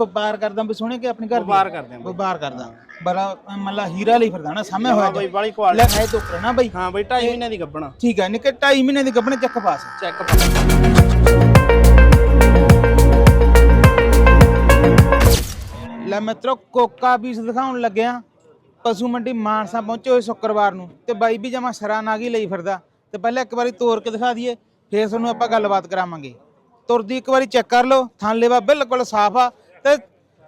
ਵਪਾਰ ਕਰਦਾ ਵੀ ਸੋਹਣੇ ਕਿ ਆਪਣੀ ਘਰ ਦੀ? ਵਪਾਰ ਕਰਦੇ ਬਈ। ਵਪਾਰ ਕਰਦਾ। ਬੜਾ ਮੱਲਾ ਹੀਰਾ ਲਈ ਫਿਰਦਾ ਨਾ ਸਾਹਮਣੇ ਹੋਇਆ ਹਾਂ ਬਈ ਬਾਲੀ ਲੈ ਕੁਆਲਿਟੀ ਹੈ ਤੋਂ ਨਾ ਬਈ। ਹਾਂ ਬਈ 2.5 ਮਹੀਨੇ ਦੀ ਗੱਬਣਾ ਠੀਕ ਹੈ ਨਿੱਕੇ 2.5 ਮਹੀਨੇ ਦੀ ਕੱਪੜੇ ਚੱਕ ਪਾਸ ਚੈੱਕ ਲੈ ਮਿੱਤਰੋ ਕੋਕਾ ਪੀਸ ਦਿਖਾਉਣ ਲੱਗਿਆ। ਪਸ਼ੂ ਮੰਡੀ ਮਾਨਸਾ ਪਹੁੰਚੇ ਹੋਏ ਸ਼ੁੱਕਰਵਾਰ ਨੂੰ। ਤੇ ਬਾਈ ਵੀ ਜਮਾ ਸਰਾ ਨਾਗੀ ਲਈ ਫਿਰਦਾ। ਤੇ ਪਹਿਲਾਂ ਇੱਕ ਵਾਰੀ ਤੋਰ ਕੇ ਦਿਖਾ ਦਈਏ ਫੇਰ ਤੁਹਾਨੂੰ ਆਪਾਂ ਗੱਲਬਾਤ ਕਰਾਵਾਂਗੇ। ਤੁਰਦੀ ਇੱਕ ਵਾਰੀ ਚੈੱਕ ਕਰ ਲਓ ਥਾਂਲੇਵਾ ਬਿਲਕੁਲ ਸਾਫ਼ ਆ। ਤੇ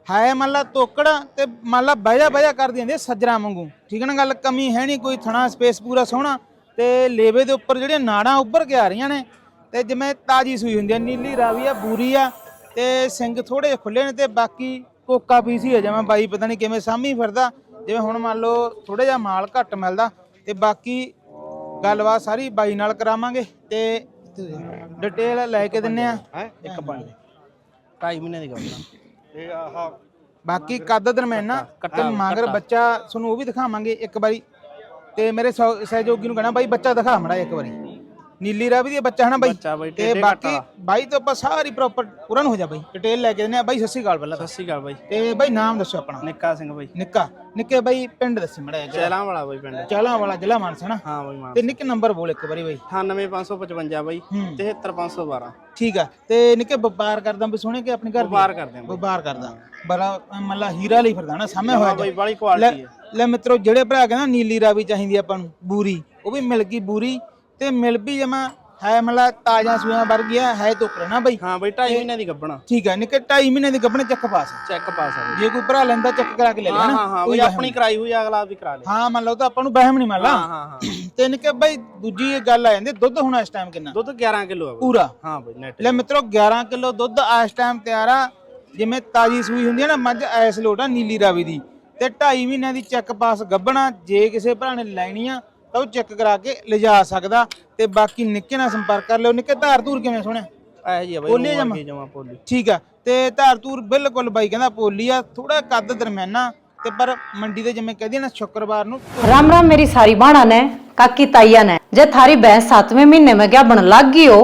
ਹੈ ਮੰਨ ਲਾ ਤੋਕੜ ਤੇ ਮੰਨ ਲਾ ਬਹਿਜਾ ਬਹਿਜਾ ਕਰ ਦਿੰਦੇ ਸੱਜਰਾ ਵਾਂਗੂ। ਠੀਕ ਹੈ ਨਾ ਗੱਲ? ਕਮੀ ਹੈ ਨਹੀਂ ਕੋਈ ਥਣਾ ਸਪੇਸ ਪੂਰਾ ਸੋਹਣਾ। ਤੇ ਲੇਵੇ ਦੇ ਉੱਪਰ ਜਿਹੜੀਆਂ ਨਾੜਾਂ ਉੱਭਰ ਕੇ ਆ ਰਹੀਆਂ ਨੇ ਤੇ ਜਿਵੇਂ ਤਾਜੀ ਸੂਈ ਹੁੰਦੀ ਆ ਨੀਲੀ ਰਾਵੀ ਆ ਬੂਰੀ ਆ ਤੇ ਸਿੰਘ ਥੋੜੇ ਜਿਹੇ ਖੁੱਲੇ ਨੇ ਤੇ ਬਾਕੀ ਕੋਕਾ ਪੀਸ ਹੀ ਹੈ ਜਿਵੇਂ ਬਾਈ ਪਤਾ ਨਹੀਂ ਕਿਵੇਂ ਸਾਹਮਣੇ ਫਿਰਦਾ। ਜਿਵੇਂ ਹੁਣ ਮੰਨ ਲਓ ਥੋੜਾ ਜਿਹਾ ਮਾਲ ਘੱਟ ਮਿਲਦਾ ਤੇ ਬਾਕੀ ਗੱਲਬਾਤ ਸਾਰੀ ਬਾਈ ਨਾਲ ਕਰਾਵਾਂਗੇ ਤੇ ਡਿਟੇਲ ਲੈ ਕੇ ਦਿੰਨੇ ਆ। ਇੱਕ ਪੰਜ 2.5 ਮਹੀਨੇ ਦੀ ਗੱਬਣਾ ਇਹ ਆਹ ਬਾਕੀ ਕੱਦ ਦਰਮਿਆਨਾ ਤੇ ਮਗਰ ਬੱਚਾ ਤੁਹਾਨੂੰ ਉਹ ਵੀ ਦਿਖਾਵਾਂਗੇ ਇੱਕ ਵਾਰੀ। ਤੇ ਮੇਰੇ ਸਹਿ- ਸਹਿਯੋਗੀ ਨੂੰ ਕਹਣਾ ਬਾਈ ਬੱਚਾ ਦਿਖਾ ਮੜਾ ਇੱਕ ਵਾਰੀ। ਨੀਲੀ ਰਾਵੀ ਦੀ ਬੱਚਾ ਹੈ ਨਾ ਬਾਈ? ਬੱਚਾ ਬਈ ਤੇ ਬਾਕੀ ਘਾਟਾ। ਬਾਈ ਤੋਂ ਆਪਾਂ ਸਾਰੀ ਪ੍ਰੋਪਰ ਪੂਰਨ ਹੋ ਜਾ ਬਾਈ। ਡਿਟੇਲ ਲੈ ਕੇ ਦਿੰਨੇ ਆ ਬਾਈ ਸਤਿ ਸ਼੍ਰੀ ਅਕਾਲ ਪਹਿਲਾਂ ਤਾਂ। ਸਤਿ ਸ਼੍ਰੀ ਅਕਾਲ ਬਾਈ5 ਤੇ ਬਾਈ ਨਾਮ ਦੱਸੋ ਆਪਣਾ। ਨਿੱਕਾ ਸਿੰਘ ਬਾਈ। ਨਿੱਕਾ। ਨਿੱਕੇ ਬਾਈ ਪਿੰਡ ਦੱਸੀ ਮੜਾ ਚੈਲਾਂ ਵਾਲਾ ਬਾਈ ਪਿੰਡ। ਚਾਲਾ ਵਾਲਾ ਜ਼ਿਲ੍ਹਾ ਮਾਨਸਾ ਨਾ? ਹਾਂ ਬਾਈ ਮਾਨ ਤੇ ਨਿੱਕੇ ਨੰਬਰ ਬੋਲ ਇੱਕ ਵਾਰੀ ਬਾਈ। 98555 ਬਾਈ। ਹੂੰ। 73512 ਠੀਕ ਆ। ਤੇ ਨਿੱਕੇ ਵਪਾਰ ਕਰਦਾ ਵੀ ਸੋਹਣੇ ਕਿ ਆਪਣੀ ਘਰ ਦੀ? ਵਪਾਰ ਕਰਦੇ ਆਂ ਬਾਈ। ਵਪਾਰ ਕਰਦਾ। ਬੜਾ ਮੱਲਾ ਹੀਰਾ ਲਈ ਫਿਰਦਾ ਨਾ ਸਾਹਮਣੇ ਹੋਇਆ ਹਾਂ ਬਾਈ ਬਾਲੀ ਕੁਆਲਿਟੀ ਹੈ ਲੈ ਮਿੱਤਰੋ ਜਿਹੜੇ ਭਰਾ ਕਹਿੰਦਾ ਨੀਲੀ ਰਾਵੀ ਚਾਹੀਦੀ ਆਪਾਂ ਨੂੰ ਬੂਰੀ ਉਹ ਵੀ ਮਿਲ ਗਈ ਬੂਰੀ। ਤੇ ਮਿਲ ਵੀ ਜਮਾ ਹੈ ਮਤਲਬ ਤਾਜ਼ਾ ਸੂਆਂ ਵਰਗੀ ਆ ਹੈ ਤੋਕੜ ਨਾ ਬਈ? ਹਾਂ ਬਾਈ 2.5 ਮਹੀਨੇ ਦੀ ਗੱਬਣਾ ਠੀਕ ਆ ਨਿੱਕੇ 2.5 ਮਹੀਨੇ ਦੀ ਕੱਪਣੇ ਚੱਕ ਪਾਸ ਚੈੱਕ ਪਾਸ ਆ ਜੇ ਕੋਈ ਭਰਾ ਲੈਂਦਾ ਚੱਕ ਕਰਾ ਕੇ ਲੈ ਹਾਂ ਲੈਣਾ ਹਾਂ ਹਾਂ ਬਾਈ ਆਪਣੀ ਕਰਾਈ ਹੋਈ ਆ, ਅਗਲਾ ਵੀ ਕਰਾ ਲੇ। ਹਾਂ ਮੰਨ ਲਓ ਤਾਂ ਆਪਾਂ ਨੂੰ ਵਹਿਮ ਨਹੀਂ ਮੰਨ ਲਾ ਹਾਂ ਹਾਂ ਹਾਂ। ਤੇ ਨਿੱਕੇ ਬਈ ਦੂਜੀ ਇਹ ਗੱਲ ਆ ਜਾਂਦੀ ਦੁੱਧ ਹੁਣ ਇਸ ਟਾਈਮ ਕਿੰਨਾ? ਦੁੱਧ 11 ਕਿਲੋ ਆ ਪੂਰਾ। ਹਾਂ ਬਾਈ ਨੈਟ ਲੈ ਮਿੱਤਰੋ 11 ਕਿਲੋ ਦੁੱਧ ਇਸ ਟਾਈਮ ਤਿਆਰ ਆ। ਜਿਵੇਂ ਤਾਜੀ ਸੂਈ ਹੁੰਦੀ ਹੈ ਨਾ ਮੱਝ ਐਸ ਲੋਟਾ ਨੀਲੀ ਰਾਵੀ ਦੀ। ਤੇ 2.5 ਮਹੀਨਿਆਂ ਦੀ ਚੈੱਕ ਪਾਸ ਗੱਬਣਾ ਜੇ ਕਿਸੇ ਭਰਾ ਨੇ ਲੈਣੀ ਆ ਤਾਂ ਉਹ ਚੈੱਕ ਕਰਾ ਕੇ ਲਿਜਾ ਸਕਦਾ ਤੇ ਬਾਕੀ ਨਿੱਕੇ ਨਾਲ ਸੰਪਰਕ ਕਰ ਲਿਓ ਨਿੱਕੇ ਧਾਰ ਧੂਰ ਕਿਵੇਂ ਸੁਣਿਆ ਇਹ ਜੀ ਆ ਬਾਈ ਪੋਲੀ ਪੋਲੀ ਜਮਾਂ? ਜਮਾ ਪੋਲੀ ਠੀਕ ਆ ਤੇ ਧਾਰ ਧੂਰ ਬਿਲਕੁਲ ਬਾਈ ਕਹਿੰਦਾ ਪੋਲੀ ਆ ਥੋੜਾ ਕੱਦ ਦਰਮਿਆਨਾ ਤੇ ਪਰ ਮੰਡੀ ਦੇ ਜਿਵੇਂ ਕਹਦੀ ਨਾ ਸ਼ੁੱਕਰਵਾਰ ਨੂੰ राम राम मेरी सारी बाणा ने काकी ताइया ने जे थारी भैंस सातवें महीने में क्या बन लाग गई हो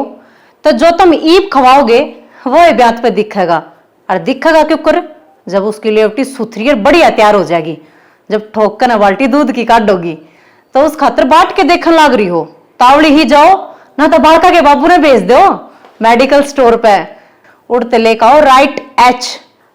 तो जो तुम ईप खवाओगे वो ही ब्यात पे दिखेगा और दिखेगा क्यों कर जब उसकी लेवटी सुथरी और बढ़िया तैयार हो जाएगी जब ठोक कर ना बाल्टी दूध की काटोगी तो उस खातर बाट के देखने लाग रही हो। तावड़ी ही जाओ, ना तो बालका के बाबू ने भेज दो। मेडिकल स्टोर पे। उड़ते लेकर आओ राइट एच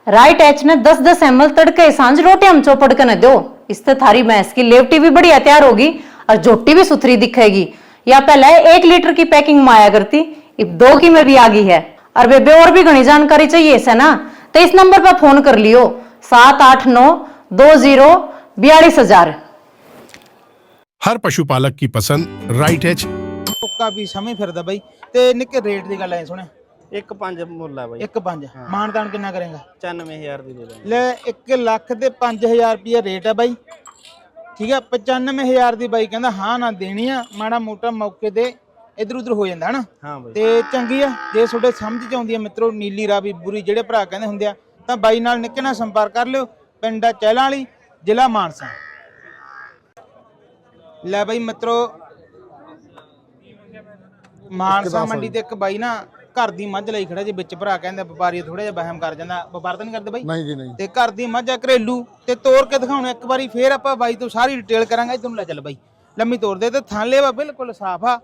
राइट एच ने 10 10 एम तड़के साँझ रोटी हम चौपड़ के न दो। इससे थारी भैंस की लेवटी भी बढ़िया तैयार होगी और झोटी भी सुथरी दिखेगी। या पहले एक लीटर की पैकिंग में आया करती अब दो की में भी आ गई है। और बेबे और भी घनी जानकारी चाहिए इसे ना तो इस नंबर पर फ़ोन कर लियो, सात आठ नौ दो ज़ीरो बयालीस हज़ार। ਹਰ ਪਸ਼ੂ ਪਾਲਕ ਦੀ ਪਸੰਦ? ਰਾਈਟ ਐਚ ਟੋਕਾ ਵੀ ਸਮੇਂ ਫਿਰਦਾ ਬਾਈ। ਤੇ ਨਿੱਕੇ ਰੇਟ ਦੀ ਗੱਲ ਐ ਸੁਣਿਆ? ਇੱਕ ਪੰਜ ਮੁੱਲ ਬਾਈ। 1.5 ਹਾਂ। ਮਾਨਦਾਨ ਕਿੰਨਾ ਕਰੇਗਾ? 94000 ਦੀ ਲੈ 1 ਲੱਖ ਤੇ 5000 ਰੁਪਏ ਰੇਟ ਆ ਬਾਈ। ਠੀਕ ਆ 95000 ਦੀ ਬਾਈ ਕਹਿੰਦਾ ਹਾਂ ਨਾ ਦੇਣੀ ਆ ਮਾੜਾ ਮੋਟਾ ਮੌਕੇ ਤੇ ਇਧਰ ਉਧਰ ਹੋ ਜਾਂਦਾ ਹਨਾ? ਤੇ ਚੰਗੀ ਆ ਜੇ ਤੁਹਾਡੇ ਸਮਝ ਚ ਆਉਂਦੀ ਆ ਮਿੱਤਰੋ ਨੀਲੀ ਰਾਵੀ ਬੁਰੀ ਜਿਹੜੇ ਭਰਾ ਕਹਿੰਦੇ ਹੁੰਦੇ ਆ ਤਾਂ ਬਾਈ ਨਾਲ ਨਿੱਕੇ ਨਾਲ ਸੰਪਰਕ ਕਰ ਲਿਓ ਪਿੰਡ ਆ ਚਹਿਲਾਂ ਵਾਲੀ ਜ਼ਿਲ੍ਹਾ ਮਾਨਸਾ। ਲੈ ਬਾਈ ਮਿੱਤਰੋ ਮਾਨਸਾ ਮੰਡੀ ਤੇ ਇੱਕ ਬਾਈ ਨਾ ਘਰ ਦੀ ਮੱਝ ਲਈ ਖੜਾ ਜੇ ਵਿੱਚ ਭਰਾ ਕਹਿੰਦੇ ਵਪਾਰੀ ਥੋੜਾ ਜਿਹਾ ਵਹਿਮ ਕਰ ਜਾਂਦਾ। ਵਪਾਰ ਤਾਂ ਨਹੀਂ ਕਰਦੇ ਬਾਈ? ਨਹੀਂ ਜੀ ਨਹੀਂ। ਤੇ ਘਰ ਦੀ ਮੱਝ ਆ ਘਰੇਲੂ। ਤੇ ਤੋੜ ਕੇ ਦਿਖਾਉਣਾ ਇੱਕ ਵਾਰੀ ਫੇਰ ਆਪਾਂ ਬਾਈ ਤੋਂ ਸਾਰੀ ਡਿਟੇਲ ਕਰਾਂਗੇ। ਤੈਨੂੰ ਲੈ ਚੱਲ ਬਾਈ। ਲੰਮੀ ਤੋੜ ਦੇ ਤੇ ਥਾਂਲੇ ਵਾ ਬਿਲਕੁਲ ਸਾਫ਼ ਆ।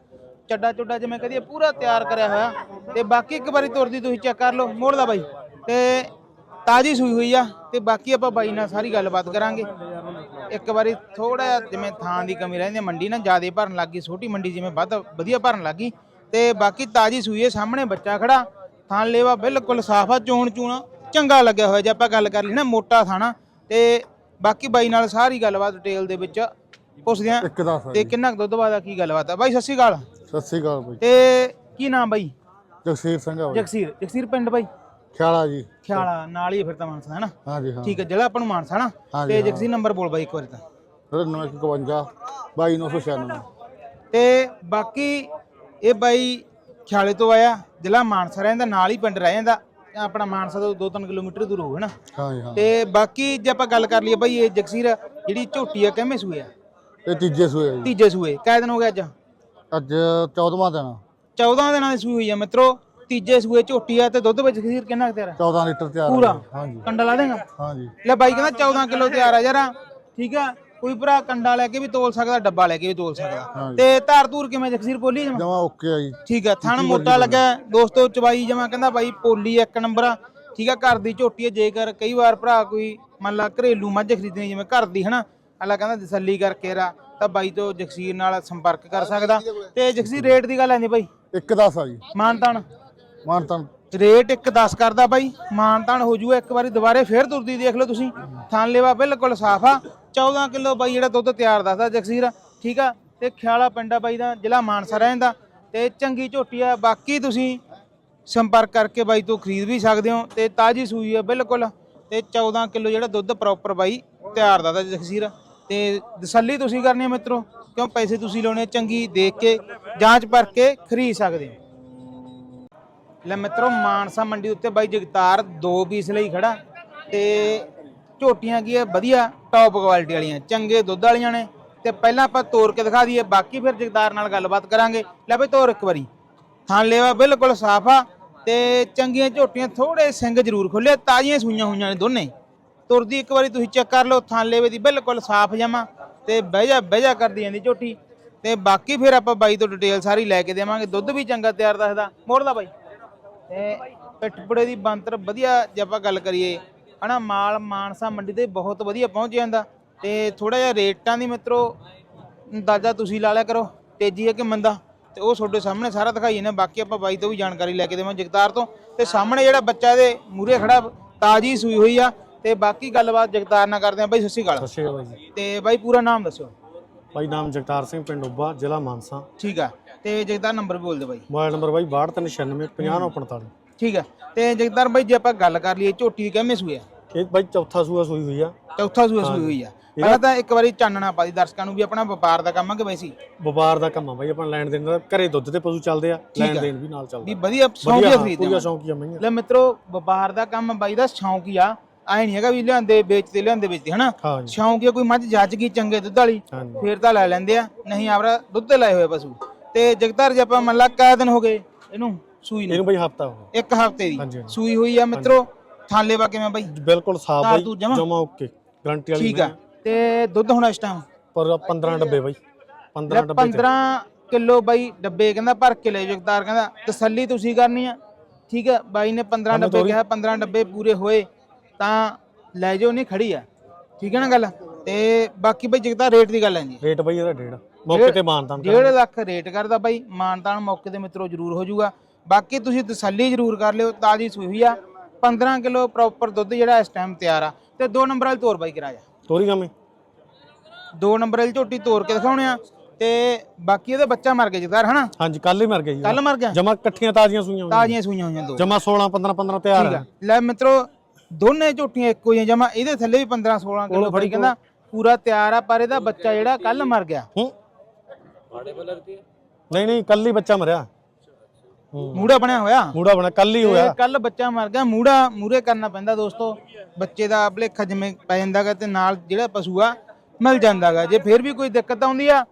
ਚੱਡਾ ਚੁੱਡਾ ਜਿਵੇਂ ਕਹਦੀਏ ਪੂਰਾ ਤਿਆਰ ਕਰਿਆ ਹੋਇਆ। ਤੇ ਬਾਕੀ ਇੱਕ ਵਾਰੀ ਤੋੜਦੀ ਤੁਸੀਂ ਚੈੱਕ ਕਰ ਲਓ। ਮੋੜਦਾ ਬਾਈ। ਤੇ ਤਾਜੀ ਸੂਈ ਹੋਈ ਆ ਤੇ ਬਾਕੀ ਆਪਾਂ ਬਾਈ ਨਾਲ ਸਾਰੀ ਗੱਲਬਾਤ ਕਰਾਂਗੇ। ਇੱਕ ਵਾਰੀ ਥੋੜਾ ਜਿਹਾ ਜਿਵੇਂ ਥਾਂ ਦੀ ਕਮੀ ਰਹਿੰਦੀ ਮੰਡੀ ਨਾ ਜਿਆਦੇ ਭਰਨ ਲੱਗੀ ਛੋਟੀ ਮੰਡੀ ਜਿਵੇਂ ਵੱਧ ਵਧੀਆ ਭਰਨ ਲੱਗੀ ਤੇ ਬਾਕੀ ਤਾਜੀ ਸੂਈ ਹੈ ਸਾਹਮਣੇ ਬੱਚਾ ਖੜਾ ਥਾਂ ਲੇਵਾ ਬਿਲਕੁਲ ਸਾਫ਼ ਆ ਚੋਣ ਚੂਣਾ ਚੰਗਾ ਲੱਗਿਆ ਹੋਇਆ ਜੇ ਆਪਾਂ ਗੱਲ ਕਰ ਲਈ ਨਾ ਮੋਟਾ ਥਾਣਾ। ਤੇ ਬਾਕੀ ਬਾਈ ਨਾਲ ਸਾਰੀ ਗੱਲਬਾਤ ਡਿਟੇਲ ਦੇ ਵਿੱਚ ਪੁੱਛਦੇ ਆ। ਤੇ ਕਿੰਨਾ ਦੁੱਧ ਬਾਦਾ ਕੀ ਗੱਲਬਾਤ ਆ? ਬਾਈ ਅਕਾਲ। ਸਤਿ ਸ੍ਰੀ ਅਕਾਲ ਬਾਈ। ਤੇ ਕੀ ਨਾਮ ਬਾਈ? ਜਗਸੀਰ ਸਿੰਘ ਆ ਬਾਈ। ਜਗਸੀਰ ਜਗਸੀਰ ਪਿੰਡ ਬਾਈ। ਖਿਆਲਾ ਜੀ। ਖਿਆਲਾ ਨਾਲ ਹੀ ਆ ਫਿਰ ਤਾਂ ਮਾਨਸਾ ਹੈ ਨਾ? ਹਾਂ ਜੀ ਹਾਂ। ਠੀਕ ਹੈ ਜ਼ਿਲ੍ਹਾ ਆਪਾਂ ਨੂੰ ਮਾਨਸਾ ਨਾ? ਹਾਂਜੀ, ਤੇ ਹਾਂ। ਜਗਸੀਰ ਨੰਬਰ ਬੋਲ ਬਾਈ ਇੱਕ ਵਾਰੀ ਤਾਂ। 9951 22996 ਤੇ ਬਾਕੀ ਇਹ ਬਾਈ ਖਿਆਲੇ ਤੋਂ ਆਇਆ ਜ਼ਿਲ੍ਹਾ ਮਾਨਸਾ ਰਹਿੰਦਾ ਨਾਲ ਹੀ ਪਿੰਡ ਰਹਿ ਜਾਂਦਾ। ਆਪਣਾ ਮਾਨਸਾ ਤੋਂ 2-3 ਕਿਲੋਮੀਟਰ ਦੂਰ ਹੋਵੇ ਨਾ? ਹਾਂ। ਤੇ ਬਾਕੀ ਜੇ ਆਪਾਂ ਗੱਲ ਕਰ ਲਈਏ ਬਾਈ ਇਹ ਜਗਸੀਰ ਜਿਹੜੀ ਝੋਟੀ ਆ ਕਿਵੇਂ ਸੂਏ ਆ? ਇਹ ਤੀਜੇ ਸੂਏ ਆ ਜੀ। ਤੀਜੇ ਸੂਏ। ਕਾਹ ਦਿਨ ਹੋ ਗਿਆ ਅੱਜ? ਅੱਜ 14ਵਾਂ ਦਿਨ। ਆ। 14 ਦਿਨਾਂ ਦੀ ਸੂਈ ਹੋਈ ਆ ਮਿੱਤਰੋ। ਤੀਜੇ ਸੂਏ ਝੋਟੀ ਆ ਤੇ ਦੁੱਧ ਵਿੱਚ ਖੀਰ ਕਿੰਨਾ ਕੁ ਤੇਰਾ 14 ਲੀਟਰ ਤਿਆਰ ਪੂਰਾ? ਹੈ। ਹਾਂਜੀ। ਕੰਡਾ ਲਾ ਦੇਗਾ? ਹਾਂਜੀ। ਲੈ ਬਾਈ ਕਹਿੰਦਾ 14 ਕਿਲੋ ਤਿਆਰ ਆ ਯਾਰਾ। ਠੀਕ ਆ? ਕੋਈ ਭਰਾ ਕੰਡਾ ਲੈ ਕੇ ਵੀ ਤੋਲ ਸਕਦਾ ਡੱਬਾ ਲੈ ਕੇ ਵੀ ਤੋਲ ਸਕਦਾ। ਹਾਂਜੀ। ਤੇ ਧਾਰ ਧੂਰ ਕਿਵੇਂ ਜਖਸੀਰ ਬੋਲੀ ਜਮਾ? ਜਮਾ ਓਕੇ ਆ ਜੀ। ਠੀਕ ਆ ਥਣ ਮੋਟਾ ਲੱਗਾ ਹੈ। ਦੋਸਤੋ ਚਵਾਈ ਜਮਾ ਕਹਿੰਦਾ ਬਾਈ ਪੋਲੀ ਇੱਕ ਨੰਬਰ ਆ। ਠੀਕ ਆ ਘਰ ਦੀ ਝੋਟੀ ਹੈ ਜੇਕਰ ਕਈ ਵਾਰ ਭਰਾ ਕੋਈ ਮੰਨ ਲਾ ਘਰੇਲੂ ਮੱਝ ਖਰੀਦਣੀ ਜਿਵੇਂ ਘਰ ਦੀ ਹਨਾ? ਅਲਾ ਕਹਿੰਦਾ ਤਸੱਲੀ ਕਰਕੇ ਰਾ ਤਾਂ ਬਾਈ ਤੋਂ ਜਗਸੀਰ ਨਾਲ ਸੰਪਰਕ ਕਰ ਸਕਦਾ। ਤੇ ਜਗਸੀਰ ਰੇਟ ਦੀ ਗੱਲ ਆਂਦੀ ਬਾਈ? ਇੱਕ 10 ਆ ਜੀ। ਮਾਨਤਾਨ? ਮਾਨਤਨ ਰੇਟ ਇੱਕ 10 ਕਰਦਾ ਬਾਈ ਮਾਨਤਾਨ ਹੋ ਜੂਗਾ ਇੱਕ ਵਾਰੀ ਦੁਬਾਰੇ ਫੇਰ ਤੁਰਦੀ ਦੇਖ ਲਓ ਤੁਸੀਂ। ਥਾਨ ਬਿਲਕੁਲ ਸਾਫ਼ ਆ। 14 ਕਿਲੋ ਬਾਈ ਜਿਹੜਾ ਦੁੱਧ ਤਿਆਰ ਦੱਸਦਾ ਜਗਸੀਰ, ਠੀਕ ਆ? ਤੇ ਖਿਆਲਾ ਪਿੰਡਾ ਬਾਈ ਦਾ, ਜ਼ਿਲ੍ਹਾ ਮਾਨਸਾ ਰਹਿੰਦਾ ਤੇ ਚੰਗੀ ਝੋਟੀ ਆ, ਬਾਕੀ ਤੁਸੀਂ ਸੰਪਰਕ ਕਰਕੇ ਬਾਈ ਤੋਂ ਖਰੀਦ ਵੀ ਸਕਦੇ ਹੋ। ਤੇ ਤਾਜੀ ਸੂਈ ਆ ਬਿਲਕੁਲ। ਤੇ 14 ਕਿਲੋ ਜਿਹੜਾ ਦੁੱਧ ਪ੍ਰੋਪਰ ਬਾਈ ਤਿਆਰ ਦੱਸਦਾ ਜਗਸੀਰ। ਤੇ ਤਸੱਲੀ ਤੁਸੀਂ ਕਰਨੀ ਹੈ ਮਿੱਤਰੋ, ਕਿਉਂ ਪੈਸੇ ਤੁਸੀਂ ਲਾਉਣੇ ਚੰਗੀ ਦੇਖ ਕੇ, ਜਾਂਚ ਪਰਖ ਕੇ ਖਰੀਦ ਸਕਦੇ ਹੋ। ਲੈ ਮਿੱਤਰੋ, ਮਾਨਸਾ ਮੰਡੀ ਉੱਤੇ ਬਾਈ ਜਗਤਾਰ ਦੋ ਪੀਸ ਲਈ ਖੜਾ ਤੇ ਝੋਟੀਆਂ ਕੀ ਹੈ? ਵਧੀਆ ਟੌਪ ਕੁਆਲਿਟੀ ਵਾਲੀਆਂ, ਚੰਗੇ ਦੁੱਧ ਵਾਲੀਆਂ ਨੇ। ਤੇ ਪਹਿਲਾਂ ਆਪਾਂ ਤੋਰ ਕੇ ਦਿਖਾ ਦਈਏ, ਬਾਕੀ ਫਿਰ ਜਗਤਾਰ ਨਾਲ ਗੱਲਬਾਤ ਕਰਾਂਗੇ। ਲੈ ਬਈ ਤੋਰ ਇੱਕ ਵਾਰੀ। ਥਾਂ ਲੈਵਾ ਬਿਲਕੁਲ ਸਾਫ਼ ਆ ਤੇ ਚੰਗੀਆਂ ਝੋਟੀਆਂ ਥੋੜੇ ਸਿੰਘ ਜ਼ਰੂਰ ਖੁੱਲੇ ਤਾਜ਼ੀਆਂ ਸੂਈਆਂ ਹੋਈਆਂ ਨੇ ਦੋਨੇ। ਤੁਰਦੀ ਇੱਕ ਵਾਰੀ ਤੁਸੀਂ ਚੈੱਕ ਕਰ ਲਓ, ਥਾਂ ਲੈਵੇ ਦੀ ਬਿਲਕੁਲ ਸਾਫ਼ ਜਮਾ ਤੇ ਬਹਿ ਜਾ ਕਰਦੀ ਜਾਂਦੀ ਝੋਟੀ। ਤੇ ਬਾਕੀ ਫਿਰ ਆਪਾਂ ਬਾਈ ਤੋਂ ਡਿਟੇਲ ਸਾਰੀ ਲੈ ਕੇ ਦੇਵਾਂਗੇ, ਦੁੱਧ ਵੀ ਚੰਗਾ ਤਿਆਰ ਦੱਸਦਾ। ਮੋੜਦਾ ਬਾਈ। ਤੇ ਪਿੱਠਪੁੜੇ ਦੀ ਬੰਤਰ ਵਧੀਆ ਜੇ ਆਪਾਂ ਗੱਲ ਕਰੀਏ ਹਨਾ ਮਾਲ ਮਾਨਸਾ ਮੰਡੀ ਤੇ ਬਹੁਤ ਵਧੀਆ ਪਹੁੰਚ ਜਾਂਦਾ। ਤੇ ਥੋੜਾ ਜਿਹਾ ਰੇਟਾਂ ਦੀ ਮਿੱਤਰੋ ਅੰਦਾਜ਼ਾ ਤੁਸੀਂ ਲਾ ਲਿਆ ਕਰੋ ਤੇਜ਼ੀ ਹੈ ਕਿ ਮੰਦਾ? ਤੇ ਉਹ ਤੁਹਾਡੇ ਸਾਹਮਣੇ ਸਾਰਾ ਦਿਖਾਈ ਨੇ ਬਾਕੀ ਆਪਾਂ ਬਾਈ ਤੋਂ ਵੀ ਜਾਣਕਾਰੀ ਲੈ ਕੇ ਦੇਵਾਂ ਜਗਤਾਰ ਤੋਂ। ਤੇ ਸਾਹਮਣੇ ਜਿਹੜਾ ਬੱਚਾ ਇਹਦੇ ਮੂਰੇ ਖੜਾ ਤਾਜੀ ਸੂਈ ਹੋਈ ਆ। ਤੇ ਬਾਕੀ ਗੱਲਬਾਤ ਜਗਤਾਰ ਨਾਲ ਕਰਦੇ ਆ ਬਾਈ ਸੱਸੀ ਗੱਲ ਅਕਾਲ। ਬਾਈ ਤੇ ਬਾਈ ਪੂਰਾ ਨਾਮ ਦੱਸਿਓ। ਬਾਈ ਨਾਮ ਜਗਤਾਰ ਸਿੰਘ ਪਿੰਡ ਉੱਬਾ ਜ਼ਿਲ੍ਹਾ ਮਾਨਸਾ। ਠੀਕ ਆ। ਤੇ ਜਗਤਾਰ ਨੰਬਰ ਵੀ ਬੋਲ ਦੇ ਬਾਈ। ਮੋਬਾਈਲ ਨੰਬਰ ਬਾਈ 6296 5045 ਠੀਕ ਆ। ਤੇ ਜਗਤਾਰ ਬਾਈ ਜੇ ਆਪਾਂ ਗੱਲ ਕਰ ਲਈਏ ਝੋਟੀ ਕਿਵੇਂ ਸੂਈ ਆ? ਇਹ ਬਾਈ ਚੌਥਾ ਸੂਆ ਸੂਈ ਹੋਈ ਆ। ਚੌਥਾ ਸੂਆ ਸੂਈ ਹੋਈ ਆ। ਪਹਿਲਾਂ ਤਾਂ ਇੱਕ ਵਾਰੀ ਚਾਨਣਾ ਪਾ ਦੀ ਦਰਸ਼ਕਾਂ ਨੂੰ ਵੀ ਆਪਣਾ ਵਪਾਰ ਦਾ ਕੰਮ ਆ ਕਿ ਵੈਸੀ ਵਪਾਰ ਦਾ ਕੰਮ ਆ ਬਾਈ ਆਪਣਾ ਲੈਣ ਦੇਣ ਦਾ। ਘਰੇ ਦੁੱਧ ਤੇ ਪਸ਼ੂ ਚੱਲਦੇ ਆ ਲੈਣ ਦੇਣ ਵੀ ਨਾਲ ਵੀ ਚੱਲਦਾ ਵਧੀਆ ਵਧੀਆ ਸੌਂਕੀਆ ਹਾਂ, ਖਰੀਦਦੇ ਆ ਸ਼ੌਂਕੀਆਂ ਮਈਆਂ ਲੈ ਮਿੱਤਰੋ ਵਪਾਰ ਦਾ ਕੰਮ ਬਾਈ ਦਾ ਸ਼ੌਂਕ ਹੀ ਆ। ਐ ਨਹੀਂ ਹੈਗਾ ਵੀ ਲਿਆਂਦੇ ਵੇਚਦੇ ਲਿਆਂਦੇ ਵੇਚਦੇ ਹਨਾ? ਸ਼ੌਂਕ ਹੀ ਆ, ਕੋਈ ਮੱਝ ਜੱਜ ਗਈ ਚੰਗੇ ਦੁੱਧ ਵਾਲੀ ਫੇਰ ਤਾਂ ਲੈ ਲੈਂਦੇ ਆ। ਨਹੀਂ ਆਪਰਾ ਦੁੱਧ ਤੇ ਲਾਏ ਹੋਏ ਪਸ਼ੂ। ਤੇ ਜਗਤਾਰ ਜੇ ਆਪਾਂ ਮੰਨ ਲਾ ਕਾ ਦਿਨ ਹੋ ਗਏ ਇਹਨੂੰ ਸੂਈ ਨੂੰ? ਇਹਨੂੰ ਬਾਈ ਹਫਤਾ ਹੋ ਇੱਕ ਹਫ਼ਤੇ ਹਾਂਜੀ, ਦੀ। ਹਾਂਜੀ। ਸੂਈ ਹੋਈ ਆ ਮਿੱਤਰੋ। ਥਾਲੇ ਵਾ ਕਿਵੇਂ ਬਾਈ? ਬਿਲਕੁਲ ਸਾਫ਼ ਧਾਰ ਬਾਈ? ਜਮਾ ਓਕੇ। ਗਰੰਟੀ ਵਾਲੀ ਠੀਕ ਆ। ਤੇ ਦੁੱਧ ਹੁਣ ਇਸ ਟਾਈਮ ਪਰ 15 ਡੱਬੇ ਬਾਈ। 15 ਡੱਬੇ 15 ਕਿਲੋ ਬਾਈ ਡੱਬੇ ਕਹਿੰਦਾ ਭਰ ਕੇ ਲੈ ਜਗਤਾਰ ਕਹਿੰਦਾ। ਤਸੱਲੀ ਤੁਸੀਂ ਕਰਨੀ ਆ। ਠੀਕ ਆ ਬਾਈ ਨੇ 15 ਡੱਬੇ ਕਿਹਾ 15 ਡੱਬੇ ਪੂਰੇ ਹੋਏ। ਤਾਂ ਲੈ ਜਾਓ ਨਹੀਂ ਖੜੀ ਆ। ਠੀਕ ਹੈ ਨਾ ਗੱਲ? ਤੇ ਬਾਕੀ ਬਾਈ ਜਗਤਾਰ ਰੇਟ ਦੀ ਗੱਲ ਹੈ ਜੀ। ਰੇਟ ਬਾਈ ਇਹਦਾ ਡੇਢ ਮੌਕੇ ਤੇ ਮਾਨਤਾਨ ਡੇਢ ਲੱਖ ਰੇਟ ਕਰਦਾ ਬਾਈ ਮਾਨਤਾਨ ਮੌਕੇ ਤੇ ਮਿੱਤਰੋ ਜ਼ਰੂਰ ਹੋ ਜਾਊਗਾ। ਬਾਕੀ ਤੁਸੀਂ ਤਸੱਲੀ ਜ਼ਰੂਰ ਕਰ ਲਿਓ ਤਾਜੀ ਸੂਈ ਹੋਈ ਆ। 15 ਕਿਲੋ ਪ੍ਰੋਪਰ ਦੁੱਧ ਜਿਹੜਾ ਇਸ ਟਾਈਮ ਤਿਆਰ ਆ। ਤੇ ਦੋ ਨੰਬਰ ਵਾਲੀ ਤੋਰ ਬਾਈ ਕਰਾ ਜਾ। ਤੋਰੀ ਗਾਮੇ। ਦੋ ਨੰਬਰ ਵਾਲੀ ਝੋਟੀ ਤੋਰ ਕੇ ਦਿਖਾਉਣੇ ਆ। ਤੇ ਬਾਕੀ ਉਹਦਾ ਬੱਚਾ ਮਰ ਗਿਆ ਜਗਤਾਰ ਹਨਾ? ਹਾਂਜੀ ਕੱਲ ਹੀ ਮਰ ਗਿਆ ਜੀ ਕੱਲ ਮਰ ਗਿਆ? ਜਮਾ ਇਕੱਠੀਆਂ ਤਾਜ਼ੀਆਂ ਸੂਈਆਂ ਹੋਈਆਂ। ਤਾਜ਼ੀਆਂ ਸੂਈਆਂ ਹੋਈਆਂ ਦੋ। ਜਮਾ 16 15 15 ਤਿਆਰ ਆ। ਲੈ ਮਿੱਤਰੋ ਦੋਨੇ ਝੋਟੀਆਂ ਇੱਕੋ ਜਿਹੀਆਂ ਜਮਾ ਇਹਦੇ ਥੱਲੇ ਵੀ 15 16 ਕਿਲੋ ਫੜੀ ਕਹਿੰਦਾ। ਪੂਰਾ ਤਿਆਰ ਆ ਪਰ ਇਹਦਾ ਬੱਚਾ ਜਿਹੜਾ ਕੱਲ ਮਰ ਗਿਆ। ਹੂੰ। ਨਹੀਂ ਨਹੀਂ ਕੱਲ ਹੀ ਬੱਚਾ ਮਰਿਆ। ਹੂੰ। ਮੂੜਾ ਬਣਿਆ ਹੋਇਆ? ਮੂੜਾ ਬਣਾ ਕੱਲ ਹੀ ਹੋਇਆ। ਕੱਲ ਬੱਚਾ ਮਰ ਗਿਆ ਮੂੜਾ ਮੂਰੇ ਕਰਨਾ ਪੈਂਦਾ ਦੋਸਤੋ। ਬੱਚੇ ਦਾ ਭਲੇਖਾ ਜਿਵੇਂ ਪੈ ਜਾਂਦਾਗਾ ਤੇ ਨਾਲ ਜਿਹੜਾ ਪਸ਼ੂ ਆ ਮਿਲ ਜਾਂਦਾਗਾ। ਜੇ ਫਿਰ ਵੀ ਕੋਈ ਦਿੱਕਤ ਆਉਂਦੀ ਆ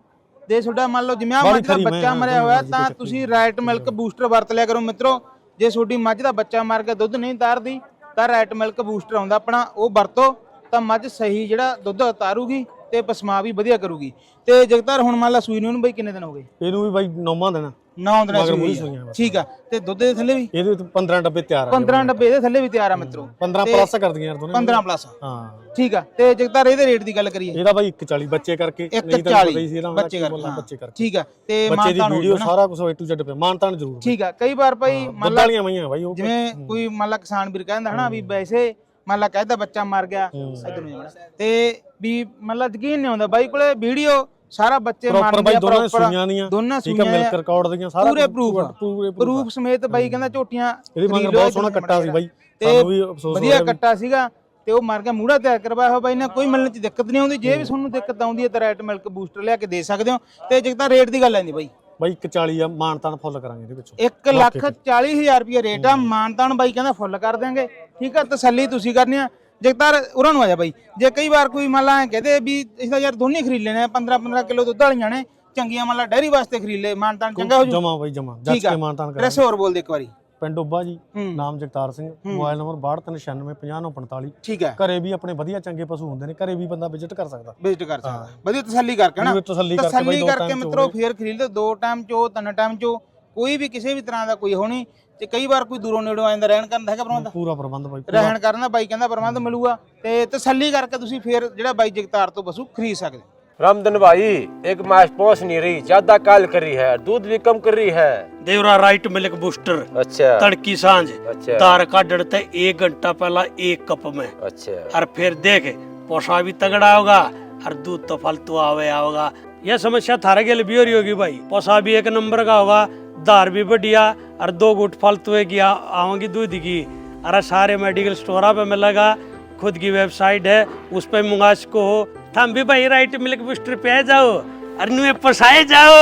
ਜੇ ਤੁਹਾਡਾ ਮੰਨ ਲਓ ਜਿਵੇਂ ਆ ਬਾਹਲੀ ਮੱਝ ਦਾ ਖਰੀ ਮੈਂ ਬੱਚਾ ਮਰਿਆ ਹੋਇਆ ਤਾਂ ਤੁਸੀਂ ਰਾਈਟ ਮਿਲਕ ਬੂਸਟਰ ਵਰਤ ਲਿਆ ਕਰੋ ਮਿੱਤਰੋ। ਜੇ ਤੁਹਾਡੀ ਮੱਝ ਦਾ ਬੱਚਾ ਮਰ ਗਿਆ ਦੁੱਧ ਨਹੀਂ ਤਾਰਦੀ ਤਾਂ ਰਾਈਟ ਮਿਲਕ ਬੂਸਟਰ ਆਉਂਦਾ ਆਪਣਾ ਉਹ ਵਰਤੋ। ਤਾਂ ਮੱਝ ਸਹੀ ਜਿਹੜਾ ਦੁੱਧ ਤਾਰੂਗੀ ਤੇ ਪਸਮਾ ਵੀ ਵਧੀਆ ਕਰੂਗੀ। ਤੇ ਜਗਤਾਰ ਹੁਣ ਮੰਨ ਲਾ ਸੂਈ ਨੂੰ ਬਈ ਕਿੰਨੇ ਦਿਨ ਹੋ ਗਏ? ਇਹਨੂੰ ਵੀ ਬਾਈ ਨੌਵਾਂ ਦੇਣਾ 9 ਦਿਨਾਂ ਮਗਰ ਸੂਈ ਆ। ਬਸ। ਠੀਕ ਆ। ਤੇ ਦੁੱਧ ਦੇ ਥੱਲੇ ਵੀ? ਇਹਦੇ ਵਿੱਚ 15 ਡੱਬੇ ਤਿਆਰ ਆ 15 ਡੱਬੇ ਇਹਦੇ ਥੱਲੇ ਵੀ ਤਿਆਰ ਆ ਮਿੱਤਰੋ। 15 ਪਲੱਸ ਕਰਦੀਆਂ ਯਾਰ ਦੋਨੇ। 15 ਪਲੱਸ ਹਾਂ। ਠੀਕ ਆ। ਤੇ ਜਗਤਾਰ ਇਹਦੇ ਰੇਟ ਦੀ ਗੱਲ ਕਰੀਏ। ਇਹਦਾ ਬਾਈ 140 ਬੱਚੇ ਕਰਕੇ। ਨਹੀਂ ਤਾਂ ਪਤਾ 40 ਹੀ ਸੀ ਇਹਦਾ ਬੱਚੇ ਕਰ ਹਾਂ, ਕਰਕੇ। ਠੀਕ ਆ। ਤੇ ਬੱਚੇ ਦੀ ਵੀਡੀਓ ਨਾ। ਸਾਰਾ ਕੁਝ ਏ ਟੂ ਜ਼ੈਡ ਪਿਆ। ਮਾਨਤਾਨ ਜ਼ਰੂਰ। ਠੀਕ ਆ। ਕਈ ਵਾਰ ਭਾਈ ਮੰਨ ਦੁੱਧ ਲਾ ਵਾਲੀਆਂ ਮਈਆਂ ਬਾਈ ਉਹ ਜਿਵੇਂ ਕੋਈ ਮੰਨ ਲਾ ਕਿਸਾਨ ਵੀਰ ਕਹਿੰਦਾ ਹਨਾ ਵੀ ਵੈਸੇ ਮੰਨ ਲਾ ਕਹਿੰਦਾ ਬੱਚਾ ਮਰ ਗਿਆ ਇੱਧਰ ਨੂੰ ਜਾਣਾ। ਤੇ ਵੀ ਮੰਨ ਲਾ ਯਕੀਨ ਨਹੀਂ ਆਉਂਦਾ ਬਾਈ ਕੋਲੇ ਵੀਡੀਓ ਸਾਰਾ ਬੱਚੇ ਮਰਨ ਦੇ ਦੋਨਾਂ ਸੂਈਆਂ ਦੀਆਂ। ਦੋਨਾਂ ਠੀਕ ਆ ਸੂਈਆਂ ਮਿਲਕ ਰਿਕਾਰਡ ਦੀਆਂ ਸਾਰਾ ਪੂਰੇ ਪ੍ਰੂਫ ਪ੍ਰੂਫ ਸਮੇਤ ਬਾਈ ਕਹਿੰਦਾ ਝੋਟੀਆਂ ਇਹਦੀ ਬਹੁਤ ਸੋਹਣਾ ਕੱਟਾ ਸੀ ਬਾਈ। ਤੇ ਸਾਨੂੰ ਵੀ ਅਫਸੋਸ ਹੋ ਵਧੀਆ ਕੱਟਾ ਸੀਗਾ ਤੇ ਉਹ ਮਰ ਗਿਆ ਮੂੜਾ ਤਿਆਰ ਕਰਵਾਇਆ ਹੋਇਆ ਬਾਈ ਨੇ। ਕੋਈ ਮਿਲਣ ਚ ਦਿੱਕਤ ਨਹੀਂ ਆਉਂਦੀ। ਜੇ ਵੀ ਤੁਹਾਨੂੰ ਦਿੱਕਤ ਆਉਂਦੀ ਹੈ ਤਾਂ ਰੈਟ ਮਿਲਕ ਬੂਸਟਰ ਲਿਆ ਕੇ ਦੇ ਸਕਦੇ ਹੋ। ਤੇ ਜਿੱਦਾਂ ਰੇਟ ਦੀ ਗੱਲ ਆਂਦੀ ਬਾਈ। ਬਾਈ 140 ਆ ਮਾਨਤਾਨ ਫੁੱਲ ਕਰਾਂਗੇ ਇਹਦੇ ਵਿੱਚੋਂ। 1 ਲੱਖ 40 ਹਜ਼ਾਰ ਰੁਪਏ ਰੇਟ ਆ ਮਾਨਤਾਨ ਬਾਈ ਕਹਿੰਦਾ ਫੁੱਲ ਕਰ ਦਿਆਂਗੇ। ਠੀਕ ਆ ਤਸੱਲੀ ਤੁਸੀਂ ਕਰਨੀ ਆ। ਜਗਤਾਰ ਉਹਨਾਂ ਨੂੰ ਆ ਜਾ ਬਾਈ। ਜੇ ਕਈ ਵਾਰ ਕੋਈ ਮੰਨ ਲਾ ਐਂ ਕਹਦੇ ਵੀ ਇਸ ਦਾ ਯਾਰ ਦੋਨੇ ਖਰੀਦ ਲੈਣੇ ਆ 15 15 ਕਿਲੋ ਦੁੱਧ ਵਾਲੀਆਂ ਨੇ ਚੰਗੀਆਂ ਮੰਨ ਲਾ ਡੈਰੀ ਵਾਸਤੇ ਖਰੀਦ ਲੈ ਮਾਨਤਾਨ ਚੰਗਾ ਹੋ ਜੂ। ਜਮਾ ਬਾਈ ਜਮਾ ਜੱਜ ਕੇ ਮਾਨਤਾਨ ਕਰਾਂਗੇ। ਪ੍ਰੈਸ ਹੋਰ ਬੋਲ ਦੇ ਇੱਕ ਵਾਰੀ। ਪਿੰਡ ਉੱਬਾ ਜੀ ਹੂੰ। ਨਾਮ ਜਗਤਾਰ ਸਿੰਘ ਮੋਬਾਈਲ ਨੰਬਰ 6296950945 ਠੀਕ ਹੈ। ਘਰੇ ਵੀ ਆਪਣੇ ਵਧੀਆ ਚੰਗੇ ਪਸ਼ੂ ਹੁੰਦੇ ਨੇ ਘਰੇ ਵੀ ਬੰਦਾ ਵਿਜ਼ਿਟ ਕਰ ਸਕਦਾ। ਵਿਜ਼ਿਟ ਕਰ ਸਕਦਾ। ਵਧੀਆ ਤਸੱਲੀ ਕਰਕੇ ਨਾ। ਵੀ ਤਸੱਲੀ ਕਰਕੇ ਤਸੱਲੀ ਦੋ ਕਰਕੇ time ਚ ਮਿੱਤਰੋ। ਫੇਰ ਖਰੀਦ ਲਓ। ਦੋ ਟਾਈਮ ਚੋ ਤਿੰਨ ਟਾਈਮ ਚੋ ਕੋਈ ਵੀ ਕਿਸੇ ਵੀ ਤਰ੍ਹਾਂ ਦਾ ਕੋਈ ਹੋਣੀ ਤੇ ਕਈ ਵਾਰ ਕੋਈ ਦੂਰੋਂ ਨੇੜੋਂ ਆ ਜਾਂਦਾ ਰਹਿਣ ਕਰਨ ਦਾ ਹੈਗਾ ਪ੍ਰਬੰਧ? ਪੂਰਾ ਪ੍ਰਬੰਧ ਬਾਈ ਪੂਰਾ। ਰਹਿਣ ਕਰਨ ਦਾ ਬਾਈ ਕਹਿੰਦਾ ਪ੍ਰਬੰਧ ਮਿਲੂਗਾ। ਤੇ ਤਸੱਲੀ ਕਰਕੇ ਤੁਸੀਂ ਫੇਰ ਜਿਹੜਾ ਬਾਈ ਜਗਤਾਰ ਤੋਂ ਪਸ਼ੂ ਖਰੀਦ ਸਕਦੇ रामधन भाई एक मास पहुँच नहीं रही ज़्यादा काल कर रही है दूध भी कम कर रही है। देवरा राइट मिल्क बूस्टर अच्छा। तड़की साँझ अच्छा। दार का डरते एक घंटा पहला एक कप में। अच्छा। और फिर देख पोषा भी तगड़ा होगा और दूध तो फालतू आवे होगा यह समस्या थारे के लिए भी हो रही होगी भाई। पोषा भी एक नंबर का होगा दार भी बढ़िया और दो गुट फालतू की आ- आवेंगी दूध की। अरे सारे मेडिकल स्टोर पे मिलेगा खुद की वेबसाइट है उस पर मंगा सको हो थम भी भाई राइट मिल्क बूस्टर पे आ जाओ और नुए पोसाए जाओ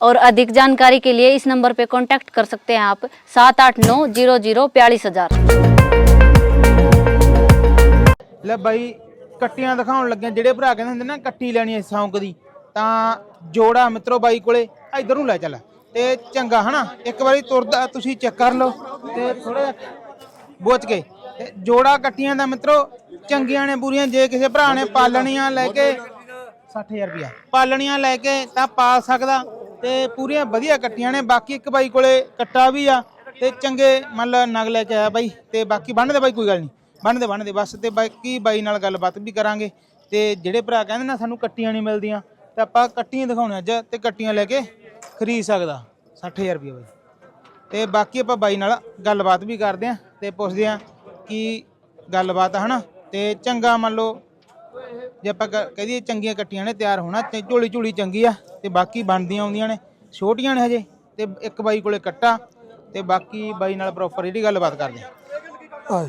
और अधिक जानकारी के लिए इस नंबर पे कांटेक्ट कर सकते हैं आप सात आठ नौ जीरो जीरो बयालीस हजार ਲੈ ਬਾਈ ਕੱਟੀਆਂ ਦਿਖਾਉਣ ਲੱਗਿਆ ਜਿਹੜੇ ਭਰਾ ਕਹਿੰਦੇ ਹੁੰਦੇ ਨਾ ਕੱਟੀ ਲੈਣੀ ਐ ਸੌਂਕ ਦੀ ਤਾਂ ਜੋੜਾ ਮਿੱਤਰੋ ਬਾਈ ਕੋਲੇ ਇਧਰ ਨੂੰ ਲੈ ਚੱਲ ਤੇ ਚੰਗਾ ਹਨਾ ਇੱਕ ਵਾਰੀ ਤੁਰਦਾ ਤੁਸੀਂ ਚੈੱਕ ਕਰ ਲਓ ਤੇ ਥੋੜਾ ਬੋਚ ਕੇ ਤੇ ਜੋੜਾ ਕੱਟੀਆਂ ਦਾ ਮਿੱਤਰੋ ਚੰਗੀਆਂ ਨੇ ਪੂਰੀਆਂ ਜੇ ਕਿਸੇ ਭਰਾ ਨੇ ਪਾਲਣੀਆਂ ਲੈ ਕੇ 60000 ਰੁਪਇਆ ਪਾਲਣੀਆਂ ਲੈ ਕੇ ਤਾਂ ਪਾਲ ਸਕਦਾ ਤੇ ਪੂਰੀਆਂ ਵਧੀਆ ਕੱਟੀਆਂ ਨੇ। ਬਾਕੀ ਇੱਕ ਬਾਈ ਕੋਲੇ ਕੱਟਾ ਵੀ ਆ ਤੇ ਚੰਗੇ ਮੰਨ ਲਾ ਨਗ ਲੈ ਕੇ ਆਇਆ ਬਾਈ ਤੇ ਬਾਕੀ ਬੰਨਦੇ ਬਾਈ ਕੋਈ ਗੱਲ ਨਹੀਂ। ਬੰਨਦੇ ਬੰਨਦੇ ਬਸ ਤੇ ਬਾਕੀ ਬਾਈ ਨਾਲ ਗੱਲਬਾਤ ਵੀ ਕਰਾਂਗੇ ਤੇ ਜਿਹੜੇ ਭਰਾ ਕਹਿੰਦੇ ਨਾ ਸਾਨੂੰ ਕੱਟੀਆਂ ਨਹੀਂ ਮਿਲਦੀਆਂ ਤੇ ਆਪਾਂ ਕੱਟੀਆਂ ਦਿਖਾਉਣੇ ਅੱਜ ਤੇ ਕੱਟੀਆਂ ਲੈ ਕੇ ਖਰੀਦ ਸਕਦਾ। 60000 ਰੁਪਇਆ ਬਾਈ। ਤੇ ਬਾਕੀ ਆਪਾਂ ਬਾਈ ਨਾਲ ਗੱਲਬਾਤ ਵੀ ਕਰਦੇ ਆਂ ਤੇ ਪੁੱਛਦੇ ਆਂ ਕਿ ਗੱਲਬਾਤ ਆ ਹਨਾ? ਤੇ ਚੰਗਾ ਮੰਨ ਲਓ ਜੇ ਆਪਾਂ ਕ- ਕਹਿ ਦਈਏ ਚੰਗੀਆਂ ਕੱਟੀਆਂ ਨੇ ਤਿਆਰ ਹੋਣਾ ਤੇ ਝੋਲੀ ਝੋਲੀ ਚੰਗੀ ਆ ਤੇ ਬਾਕੀ ਬਣਦੀਆਂ ਆਉਂਦੀਆਂ ਨੇ ਛੋਟੀਆਂ ਨੇ ਹਜੇ ਤੇ ਇੱਕ ਬਾਈ ਕੋਲੇ ਕੱਟਾ ਤੇ ਬਾਕੀ ਬਾਈ ਨਾਲ ਪ੍ਰੋਪਰ ਜਿਹੜੀ ਗੱਲਬਾਤ ਕਰਦੇ ਆ।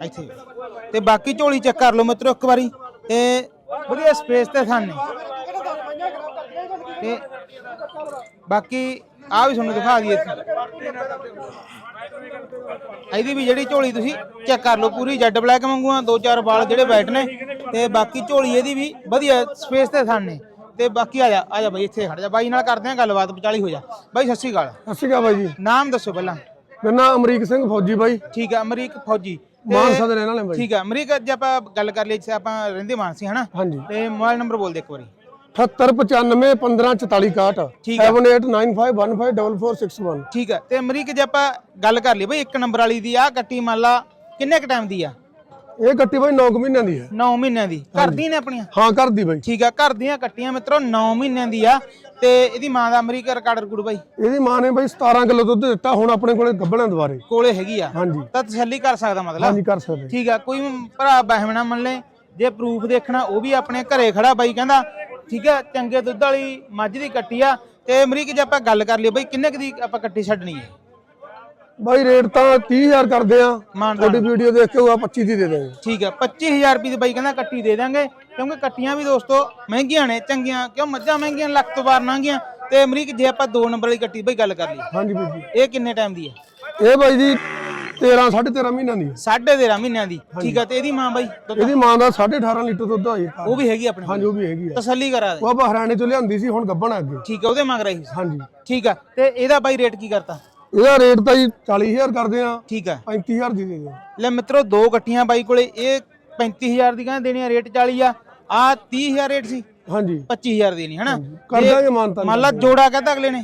ਇੱਥੇ। ਤੇ ਬਾਕੀ ਝੋਲੀ ਚੈੱਕ ਕਰ ਲਓ ਮਿੱਤਰੋ ਇੱਕ ਵਾਰੀ ਤੇ ਵਧੀਆ ਸਪੇਸ ਤੇ ਸਾਨੇ ਤੇ ਬਾਕੀ ਆ ਵੀ ਤੁਹਾਨੂੰ ਦਿਖਾ ਦਈਏ ਇਹਦੀ ਵੀ ਜਿਹੜੀ ਝੋਲੀ ਤੁਸੀਂ ਚੈੱਕ ਕਰ ਲਓ ਪੂਰੀ ਜੈਡ ਬਲੈਕ ਵਾਂਗੂ ਆ ਦੋ ਚਾਰ ਵਾਲ ਜਿਹੜੇ ਵਾਈਟ ਨੇ ਤੇ ਬਾਕੀ ਝੋਲੀ ਇਹਦੀ ਵੀ ਵਧੀਆ ਸਪੇਸ ਤੇ ਸਾਨੇ ਤੇ ਬਾਕੀ ਆ ਜਾ ਆ ਜਾ ਬਾਈ ਇੱਥੇ ਖੜ ਜਾ। ਬਾਈ ਨਾਲ ਕਰਦੇ ਆ ਗੱਲਬਾਤ ਵਿਚਾਲੀ ਹੋ ਜਾ। ਬਾਈ ਸਤਿ ਸ਼੍ਰੀ ਅਕਾਲ। ਸਤਿ ਸ਼੍ਰੀ ਅਕਾਲ ਬਾਈ ਜੀ। ਨਾਮ ਦੱਸੋ ਪਹਿਲਾਂ। ਮੇਰਾ ਨਾਮ ਅਮਰੀਕ ਸਿੰਘ ਫੌਜੀ ਬਾਈ। ਠੀਕ ਹੈ ਅਮਰੀਕ ਫੌਜੀ। ਮਾਨਸਾ ਦੇ ਰਹਿਣ ਵਾਲੇ ਬਾਈ। ਠੀਕ ਹੈ ਅਮਰੀਕ ਜੇ ਆਪਾਂ ਗੱਲ ਕਰ ਲਈ ਜਿਵੇਂ ਆਪਾਂ ਰਹਿੰਦੇ ਮਾਨਸੀ ਹਨਾ? ਤੇ ਮੋਬਾਈਲ ਨੰਬਰ ਬੋਲ ਦੇ ਇੱਕ ਵਾਰੀ। 7895 154461 ਠੀਕ ਹੈ। 7895154461 ਠੀਕ ਹੈ ਤੇ ਅਮਰੀਕ ਜੇ ਆਪਾਂ ਗੱਲ ਕਰ ਲਈ ਬਈ ਇੱਕ ਨੰਬਰ ਵਾਲੀ ਦੀ ਆ ਕੱਟੀ ਮੰਨ ਲਾ ਕਿੰਨੇ ਕ ਟਾਈਮ ਦੀ ਆ? ਇਹ ਗੱਟੀ ਬਾਈ 9 ਮਹੀਨਿਆਂ ਦੀ ਹੈ। 9 ਮਹੀਨਿਆਂ ਦੀ। ਘਰ ਦੀਆਂ ਨੇ ਆਪਣੀਆਂ? ਹਾਂ ਕਰਦੀ ਬਾਈ। ਠੀਕ ਆ ਘਰ ਦੀਆਂ ਕੱਟੀਆਂ ਮਿੱਤਰੋ 9 ਮਹੀਨਿਆਂ ਦੀ ਆ ਤੇ ਇਹਦੀ ਮਾਂ ਦਾ ਅਮਰੀਕਾ ਰਿਕਾਰਡ ਰਕੂੜ ਬਾਈ? ਇਹਦੀ ਮਾਂ ਨੇ ਬਾਈ 17 ਕਿਲੋ ਦੁੱਧ ਦਿੱਤਾ ਹੁਣ ਆਪਣੇ ਕੋਲੇ ਕੋਲੇ ਹੈਗੀ ਆ? ਹਾਂਜੀ। ਤਾਂ ਤਸੱਲੀ ਕਰ ਸਕਦਾ ਮਤਲਬ? ਹਾਂਜੀ ਕਰ ਸਕਦੇ। ਠੀਕ ਆ ਕੋਈ ਭਰਾ ਬਹਿਮਣਾ ਮੰਨ ਲੈ ਜੇ ਪ੍ਰੂਫ ਦੇਖਣਾ ਉਹ ਵੀ ਆਪਣੇ ਘਰੇ ਖੜਾ ਬਾਈ ਕਹਿੰਦਾ ਠੀਕ ਆ ਚੰਗੇ ਦੁੱਧ ਵਾਲੀ ਮੱਝ ਦੀ ਕੱਟੀ ਆ। ਤੇ ਅਮਰੀਕ ਜੇ ਆਪਾਂ ਗੱਲ ਕਰ ਲਈ ਬਾਈ ਕਿੰਨੇ ਕੁ ਦੀ ਆਪਾਂ ਕੱਟੀ ਛੱਡਣੀ ਹੈ? ਬਾਈ ਰੇਟ ਤਾਂ 30000 ਕਰਦੇ ਆ। ਤੁਹਾਡੀ ਵੀਡੀਓ ਦੇਖ ਕੇ ਉਹ 25 ਦੀ ਦੇ ਦੇਵਾਂਗੇ ਠੀਕ ਹੈ 25000 ਰੁਪਏ ਦੀ ਬਾਈ ਕਹਿੰਦਾ ਕੱਟੀ ਦੇ ਦਾਂਗੇ ਕਿਉਂਕਿ ਕੱਟੀਆਂ ਵੀ ਦੋਸਤੋ ਮਹਿੰਗੀਆਂ ਨੇ ਚੰਗੀਆਂ ਕਿਉਂ ਮੱਝਾਂ ਮਹਿੰਗੀਆਂ ਲੱਖ ਤੋਂ ਬਾਹਰ ਲੰਘੀਆਂ ਤੇ ਅਮਰੀਕ ਜੇ ਆਪਾਂ 2 ਨੰਬਰ ਵਾਲੀ ਕੱਟੀ ਬਾਈ ਗੱਲ ਕਰ ਲਈ ਹਾਂਜੀ ਬਾਈ ਇਹ ਕਿੰਨੇ ਟਾਈਮ ਦੀ ਹੈ? ਇਹ ਬਾਈ ਜੀ 13 13.5 ਮਹੀਨਿਆਂ ਦੀ ਹੈ। ਸਾਢੇ 13 ਮਹੀਨਿਆਂ ਦੀ। ਠੀਕ ਹੈ ਤੇ ਇਹਦੀ ਮਾਂ ਬਾਈ? ਦੁੱਧ ਇਹਦੀ ਮਾਂ ਦਾ 18.5 ਲੀਟਰ ਦੁੱਧ ਹੋਈ ਉਹ ਵੀ ਹੈਗੀ ਆਪਣੇ ਹਾਂਜੀ ਉਹ ਵੀ ਹੈਗੀ ਆ। ਤਸੱਲੀ ਕਰਾ ਦੇ। ਉਹ ਆਪਾਂ ਹਰਿਆਣੇ ਤੋਂ ਲਿਆਂਦੀ ਸੀ ਹੁਣ ਗੱਬਣ ਅੱਗੇ। ਠੀਕ ਹੈ ਉਹਦੇ ਮੰਗ ਰਹੀ ਸੀ। ਹਾਂਜੀ। ਠੀਕ ਆ ਤੇ ਇਹਦਾ ਬਾਈ ਰੇਟ ਕੀ ਕਰਤਾ? ਇਹਦਾ ਰੇਟ ਤਾਂ ਜੀ 40000 ਕਰਦੇ ਆ। ਠੀਕ ਆ। 35000 ਦੀ ਦੇ ਦਿਓ। ਲੈ ਮਿੱਤਰੋ ਦੋ ਗੱਟੀਆਂ ਬਾਈ ਕੋਲੇ ਇਹ 35000 ਦੀ ਕਹਿੰਦੇ ਦੇਣੀ ਆ ਰੇਟ 40 ਆ। ਆ 30000 ਰੇਟ ਸੀ। ਹਾਂਜੀ। 25000 ਦੀ ਨਹੀਂ ਹਨਾ? ਕਰ ਜੇ ਦਾਂਗੇ ਮਾਨਤਾਨ ਮੰਨ ਲਾ ਜੋੜਾ ਕਹਿੰਦਾ ਅਗਲੇ ਨੇ।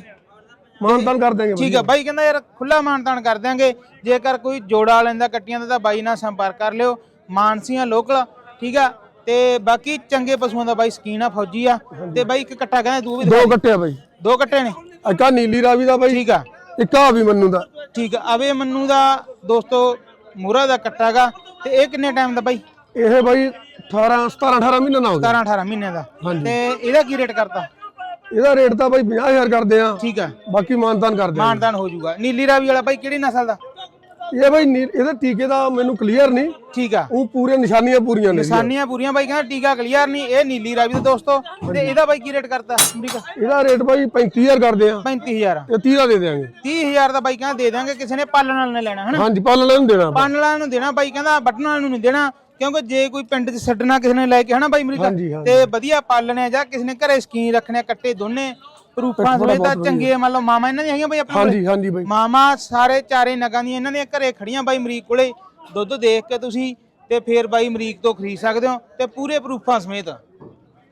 ਮਾਨਤਾਨ ਕਰ ਦਾਂਗੇ ਠੀਕ ਆ ਬਾਈ ਕਹਿੰਦਾ ਯਾਰ ਖੁੱਲਾ ਮਾਨਤਾਨ ਕਰ ਦਿਆਂਗੇ। ਜੇਕਰ ਕੋਈ ਜੋੜਾ ਲੈਂਦਾ ਕੱਟੀਆਂ ਦਾ ਤਾਂ ਬਾਈ ਨਾਲ ਸੰਪਰਕ ਕਰ ਲਿਓ। ਮਾਨਸੀਆਂ ਲੋਕਲ ਠੀਕ ਆ? ਤੇ ਬਾਕੀ ਚੰਗੇ ਪਸ਼ੂਆਂ ਦਾ ਬਾਈ ਸਕੀਨ ਆ ਫੌਜੀ ਆ। ਤੇ ਬਾਈ ਇੱਕ ਕੱਟਾ ਕਹਿੰਦਾ ਤੂੰ ਵੀ। ਦੋ ਕੱਟਿਆ ਬਾਈ। ਦੋ ਕੱਟੇ ਨੇ? ਇੱਕਾ ਨੀਲੀ ਰਾਵੀ ਦਾ ਬਾਈ ਠੀਕ ਆ। ਇੱਕ ਆ ਵੀ ਮੰਨੂ ਦਾ। ਠੀਕ ਆ ਅਵੇ ਮੰਨੂ ਦਾ ਦੋਸਤੋ ਮੂਰਾ ਦਾ ਕੱਟਾਗਾ ਤੇ ਇਹ ਕਿੰਨੇ ਟਾਈਮ ਦਾ ਬਾਈ? ਇਹ ਬਾਈ 18 17 18 ਮਹੀਨੇ ਨਾ ਹੋ ਗਿਆ 17 18 ਮਹੀਨਿਆਂ ਦਾ। ਤੇ ਇਹਦਾ ਕੀ ਰੇਟ ਕਰਤਾ? ਇਹਦਾ ਰੇਟ ਤਾਂ ਬਾਈ 50000 ਕਰਦੇ ਆ ਠੀਕ ਆ ਬਾਕੀ ਮਾਨਤਾਨ ਕਰਦੇ ਆ ਮਾਨਦਾਨ ਹੋ ਜਾਊਗਾ। ਨੀਲੀ ਰਾਵੀ ਵਾਲਾ ਬਾਈ ਕਿਹੜੀ ਨਸਲ ਦਾ? ਇਹ ਬਾਈ ਨੀ- ਇਹਦੇ ਟੀਕੇ ਦਾ ਮੈਨੂੰ ਕਲੀਅਰ ਨਹੀਂ। ਠੀਕ ਆ। ਉਹ ਪੂਰੇ ਨਿਸ਼ਾਨੀਆਂ ਪੂਰੀਆਂ ਨੇ। ਨਿਸ਼ਾਨੀਆਂ ਪੂਰੀਆਂ ਬਾਈ ਕਹਿੰਦਾ ਟੀਕਾ ਕਲੀਅਰ ਨਹੀਂ। ਇਹ ਨੀਲੀ ਰਾਵੀ ਦਾ ਦੋਸਤੋ। ਤੇ ਇਹਦਾ ਬਾਈ ਕੀ ਰੇਟ ਕਰਤਾ? ਅਮਰੀਕਾ ਇਹਦਾ ਰੇਟ ਬਾਈ 35000 ਕਰਦੇ ਆ 35000 ਤੇ 30 ਦਾ ਦੇ ਦੇਵਾਂਗੇ 30000 ਦਾ ਬਾਈ ਕਹਿੰਦਾ ਦੇ ਦਾਂਗੇ ਕਿਸੇ ਨੇ ਪਾਲਣ ਵਾਲੇ ਨੇ ਲੈਣਾ ਹਨਾ? ਹਾਂਜੀ ਪਾਲਣ ਵਾਲੇ ਨੂੰ ਦੇਣਾ ਆਪਾਂ। ਪਾਲਣ ਵਾਲਿਆਂ ਨੂੰ ਦੇਣਾ ਬਾਈ ਕਹਿੰਦਾ ਵੱਢਣ ਵਾਲਿਆਂ ਨੂੰ ਨਹੀਂ ਦੇਣਾ। ਕਿਉਂਕਿ ਜੇ ਕੋਈ ਪਿੰਡ 'ਚ ਛੱਡਣਾ ਕਿਸੇ ਨੇ ਲੈ ਕੇ ਹਨਾ ਬਾਈ ਹਾਂਜੀ, ਹਾਂਜੀ। ਤੇ ਵਧੀਆ ਪਾਲਣੇ ਜਾਂ ਕਿਸੇ ਨੇ ਘਰੇ ਸਕੀਨ ਰੱਖਣੇ ਕੱਟੇ ਦੋਨੇ ਥੋੜ੍ਹਾ ਸਮੇਤ ਤਾਂ ਚੰਗੇ ਮੰਨ ਲਓ ਮਾਮਾ ਇਹਨਾਂ ਦੀਆਂ ਹੈਗੀਆਂ ਬਾਈ ਆਪਣੇ ਕੋਲੇ? ਹਾਂਜੀ ਹਾਂਜੀ ਬਾਈ। ਮਾਮਾ ਸਾਰੇ ਚਾਰੇ ਨਗਾਂ ਦੀਆਂ ਇਹਨਾਂ ਦੀਆਂ ਘਰੇ ਖੜੀਆਂ ਬਾਈ ਅਮਰੀਕ ਕੋਲੇ। ਦੁੱਧ ਦੇਖ ਕੇ ਤੁਸੀਂ ਤੇ ਫੇਰ ਬਾਈ ਅਮਰੀਕ ਤੋਂ ਖਰੀਦ ਸਕਦੇ ਹੋ ਤੇ ਪੂਰੇ ਪ੍ਰੂਫਾਂ ਸਮੇਤ।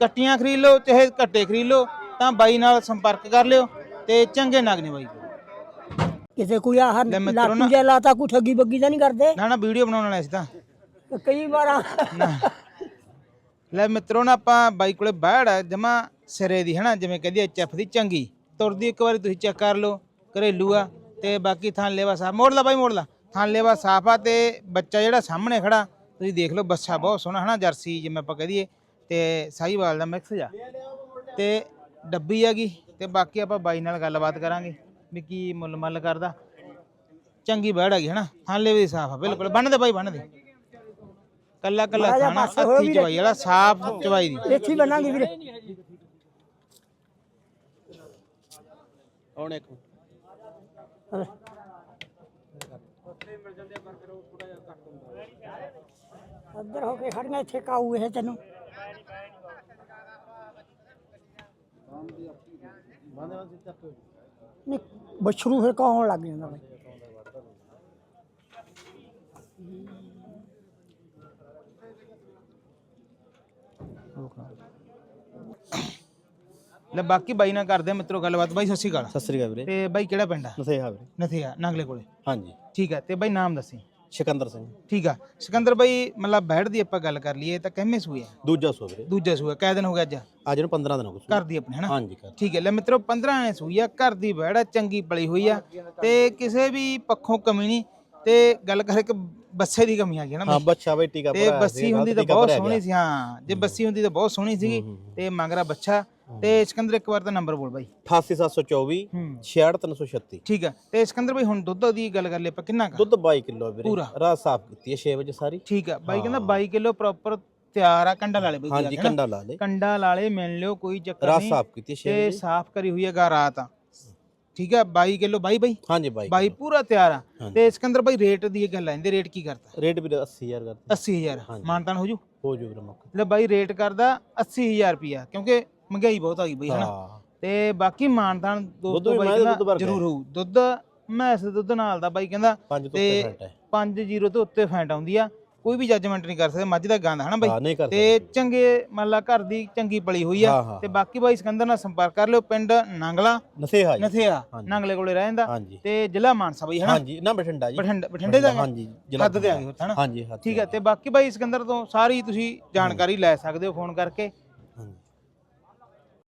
ਕੱਟੀਆਂ ਖਰੀਦ ਲਓ ਚਾਹੇ ਕੱਟੇ ਖਰੀਦ ਲਓ ਤਾਂ ਬਾਈ ਨਾਲ ਸੰਪਰਕ ਕਰ ਲਿਓ ਤੇ ਚੰਗੇ ਨਗ ਨੇ ਬਾਈ। ਕਿਸੇ ਕੋਈ ਆਹ ਲੈ ਮਿੱਤਰੋ ਨਾ- ਲਾਤਾ ਕੋਈ ਠੱਗੀ ਬੱਗੀ ਤਾਂ ਨਹੀਂ ਕਰਦੇ? ਨਾ ਨਾ ਵੀਡੀਓ ਬਣਾਉਣ ਵਾਲੇ ਸੀ ਤਾਂ। ਕਈ ਵਾਰ ਲੈ ਮਿੱਤਰੋ ਨਾ ਆਪਾਂ ਬਾਈ ਕੋਲੇ ਬਾੜ ਆ, ਜਮਾ ਸਿਰੇ ਦੀ, ਹਨਾ? ਜਿਵੇਂ ਕਹਦੀ ਐਚਐਫ ਦੀ ਚੰਗੀ। ਤੁਰਦੀ ਇੱਕ ਵਾਰੀ ਤੁਸੀਂ ਚੈੱਕ ਕਰ ਲਓ, ਘਰੇਲੂ ਆ। ਤੇ ਬਾਕੀ ਥਾਂ ਲੇਵਾ ਸਾਫ਼, ਮੋੜ ਲਾ ਬਾਈ, ਮੋੜ ਲਾ। ਥਾਂ ਲੇਵਾ ਸਾਫ਼ ਆ ਤੇ ਬੱਚਾ ਜਿਹੜਾ ਸਾਹਮਣੇ ਖੜਾ, ਤੁਸੀਂ ਦੇਖ ਲਓ ਬੱਸਾ ਬਹੁਤ ਸੋਹਣਾ, ਹਨਾ? ਜਰਸੀ, ਜਿਵੇਂ ਆਪਾਂ ਕਹਦੀਏ ਤੇ ਸਾਹੀਵਾਲ ਦਾ ਮਿਕਸ ਆ ਤੇ ਡੱਬੀ ਹੈਗੀ, ਤੇ ਬਾਕੀ ਆਪਾਂ ਬਾਈ ਨਾਲ ਗੱਲਬਾਤ ਕਰਾਂਗੇ, ਵੀ ਕੀ ਮੁੱਲ ਮੱਲ ਕਰਦਾ। ਚੰਗੀ ਬੈੜ ਹੈਗੀ, ਹਨਾ? ਥਾਂ ਲੇਵੇ ਦੀ ਸਾਫ਼ ਆ, ਬਿਲਕੁਲ। ਬੰਨ ਦੇ ਬਾਈ, ਬੰਨ ਦੇ। ਕੱਲਾ ਕੱਲਾ ਮਾੜਾ ਜਿਹਾ ਖਾਣਾ ਪਾਸੇ ਵੀਰੇ। ਚਵਾਈ ਵਾਲਾ ਸਾਫ਼ ਚਵਾਈ ਦੀ ਇੱਥੇ ਹੀ ਬਣਾਂਗੇ ਵੀਰੇ। ਹੁਣ ਇੱਕ ਅੱਧਰ ਹੋ ਕੇ ਖੜੀਆਂ ਇੱਥੇ ਕਾਊ ਇਹ ਤੈਨੂੰ। ਨਹੀਂ ਬਛਰੂ ਫਿਰ ਕੌਣ ਲੱਗ ਜਾਂਦਾ ਬਾਈ? ਲੈ। ਬਾਕੀ ਬਾਈ ਨਾਲ ਕਰਦੇ ਆ ਮਿੱਤਰੋ ਗੱਲਬਾਤ। ਬਾਈ ਸਤਿ ਸ਼੍ਰੀ ਅਕਾਲ। ਸਤਿ ਸ੍ਰੀ ਅਕਾਲ ਵੀਰੇ। ਤੇ ਬਾਈ ਕਿਹੜਾ ਪਿੰਡ ਆ? ਨਸੇਹਾ ਵੀਰੇ। ਨਥੀਆ ਨਾਗਲੇ ਕੋਲੇ। ਹਾਂਜੀ। ਠੀਕ ਆ ਤੇ ਬਾਈ ਨਾਮ ਦੱਸੀ। ਸਿਕੰਦਰ ਸਿੰਘ। ਠੀਕ ਆ। ਸਿਕੰਦਰ ਬਾਈ ਮਤਲਬ ਬੈਠ ਦੀ ਆਪਾਂ ਗੱਲ ਕਰ ਲਈਏ ਤਾਂ ਕਿੰਨੇ ਸੂਏ ਆ? ਦੂਜਾ ਸੋ ਵੀਰੇ। ਦੂਜਾ ਸੂਆ ਕਿਹ ਦਿਨ ਹੋ ਗਿਆ ਅੱਜ? ਅੱਜ ਨੂੰ 15 ਦਿਨ ਹੋ ਗਏ ਘਰ ਦੀ ਆਪਣੇ ਹਨਾ? ਹਾਂਜੀ ਕਰ ਠੀਕ ਹੈ ਲੈ ਮਿੱਤਰੋ 15 ਨੇ ਸੂਈ ਆ ਘਰ ਦੀ ਬੈੜ ਆ ਚੰਗੀ ਪਲੀ ਹੋਈ ਆ। ਤੇ ਕਿਸੇ ਵੀ ਪੱਖੋਂ ਕਮੀ ਨਹੀਂ। ਤੇ ਗੱਲ ਕਰ ਇੱਕ ਬੱਸੇ ਦੀ ਕਮੀ ਆ ਗਈ ਨਾ ਹਾਂ ਬੱਚਾ ਬਈ ਟੀਕਾ ਤੇ ਬੱਸੀ ਹੁੰਦੀ ਤਾਂ ਬਹੁਤ ਸੋਹਣੀ ਸੀ ਹਾਂ। ਜੇ ਬੱਸੀ ਹੁੰਦੀ ਤਾਂ ਬਹੁਤ ਸੋਹਣੀ ਸੀਗੀ। ਤੇ ਮੰਗਰਾ ਬੱਚਾ ਤੇ ਸਿਕੰਦਰ ਇੱਕ ਵਾਰ ਤਾਂ ਨੰਬਰ ਬੋਲ ਬਾਈ। 88724 ਹੂੰ। 66336 ਠੀਕ ਆ। ਤੇ ਸਿਕੰਦਰ ਬਾਈ ਹੁਣ ਦੁੱਧ ਦੀ ਗੱਲ ਕਰ ਲਈ ਆਪਾਂ ਕਿੰਨਾ ਕਾ? ਦੁੱਧ 22 ਕਿਲੋ ਵੀਰੇ। ਪੂਰਾ। ਰਾਤ ਸਾਫ਼ ਕੀਤੀ ਹੈ 6 ਵਜੇ ਸਾਰੀ। ਠੀਕ ਆ। ਬਾਈ ਕਹਿੰਦਾ 22 ਕਿਲੋ ਪ੍ਰੋਪਰ ਤਿਆਰ ਆ ਕੰਡਾ ਲਾਲੇ ਬਾਈ ਹਾਂਜੀ ਕੰਡਾ ਲਾ ਲੇ। ਕੰਡਾ ਲਾਲੇ ਮਿਲ ਲਿਓ ਕੋਈ ਚੱਕਰ ਰਾਤ ਨਹੀਂ। ਸਾਫ਼ ਕੀਤੀ 6 ਤੇ ਵਜੇ। ਸਾਫ਼ ਕਰੀ ਹੋਈ ਹੈਗਾ ਰਾਤ। ਆ ਠੀਕ ਆ 22 ਕਿਲੋ ਬਾਈ ਬਾਈ? ਹਾਂਜੀ ਬਾਈ ਬਾਈ ਪੂਰਾ ਤਿਆਰ ਆ। ਹਾਂਜੀ। ਤੇ ਸਿਕੰਦਰ ਬਾਈ ਰੇਟ ਦੀ ਇਹ ਗੱਲ ਆਂਦੇ ਰੇਟ ਕੀ ਕਰਦਾ ਰੇਟ ਵੀਰੇ 80000 ਕਰਤੇ। 80000 ਹਾਂਜੀ। ਮਾਨਤਾਨ ਹੋ ਜੂ? ਹੋ ਜੂ ਵੀਰੇ ਮੌਕੇ। ਲੈ ਬਾਈ ਰੇਟ ਕਰਦਾ 80000 ਰੁਪਿਆ ਕਿਉਂਕਿ ਮਹਿੰਗਾਈ ਬਹੁਤ ਆ ਗਈ ਬਈ ਹਨਾ? ਹਾਂ। ਤੇ ਬਾਕੀ ਮਾਨਤਾਨ ਦੁੱਧ ਦੋਸਤੋ ਵੀ ਬਾਈ ਮੈਂ ਦੁੱਧ ਕਹਿੰਦਾ ਵਰਗਾ ਜ਼ਰੂਰ ਹੋਊ। ਦੁੱਧ ਮੈਸ ਦੁੱਧ ਨਾਲ ਦਾ ਬਾਈ ਕਹਿੰਦਾ ਪੰਜ ਤੋਂ ਤੇ ਉੱਤੇ ਫੈਂਟ ਹੈ। 5-0 ਤੋਂ ਉੱਤੇ ਫੈਂਟ ਆਉਂਦੀ ਆ। ਕੋਈ ਵੀ ਜੱਜਮੈਂਟ ਨਹੀਂ ਕਰ ਸਕਦੇ ਮੱਝ ਦਾ ਗੰਦ ਹਨਾ ਹਾਂ ਬਾਈ ਕਰ ਤੇ ਚੰਗੇ ਮੰਨ ਲਾ ਘਰ ਦੀ ਚੰਗੀ ਪਲੀ ਹੋਈ ਆ ਹਾਂ, ਤੇ ਬਾਕੀ ਬਾਈ ਸਿਕੰਦਰ ਨਾਲ ਸੰਪਰਕ ਕਰ ਲਿਓ ਪਿੰਡ ਨਾਂਗਲਾ। ਨਸੇਹਾ ਜੀ। ਨਥਿਆ ਹਾਂਜੀ। ਨਾਂਗਲੇ ਕੋਲੇ ਰਹਿੰਦਾ ਹਾਂਜੀ। ਤੇ ਜ਼ਿਲ੍ਹਾ ਮਾਨਸਾ ਬਾਈ ਹਨਾ? ਹਾਂਜੀ ਨਾ ਬਠਿੰਡਾ ਜੀ। ਬਠਿੰਡੇ ਬਠਿੰਡੇ ਦਾ ਹੈਗਾ? ਹਾਂਜੀ ਜ਼ਿਲ੍ਹਾ ਹੱਦ ਤੇ ਆ ਗਏ ਉੱਥੇ ਹਨਾ? ਹਾਂਜੀ ਹੱਦ ਠੀਕ ਹੈ ਤੇ ਬਾਕੀ ਬਾਈ ਸਿਕੰਦਰ ਤੋਂ ਸਾਰੀ ਤੁਸੀਂ ਜਾਣਕਾਰੀ ਲੈ ਸਕਦੇ ਹੋ ਫੋਨ ਕਰਕੇ।